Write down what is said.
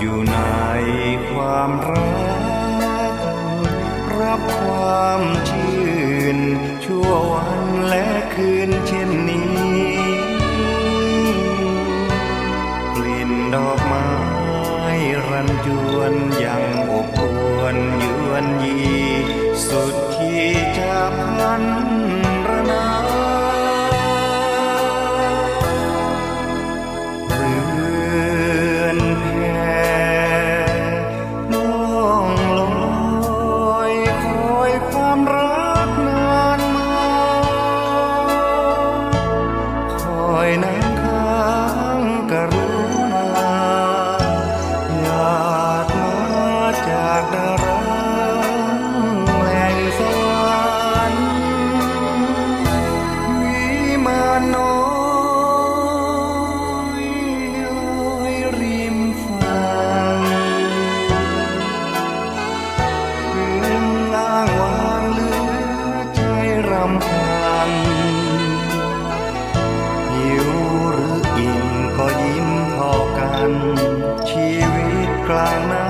อยู่ในความรัก รับความชื่น ชั่ววันและคืนเช่นนี้ กลิ่นดอกไม้รันจวนยังอบอวนยวนยี สุดที่จะพัน climb out.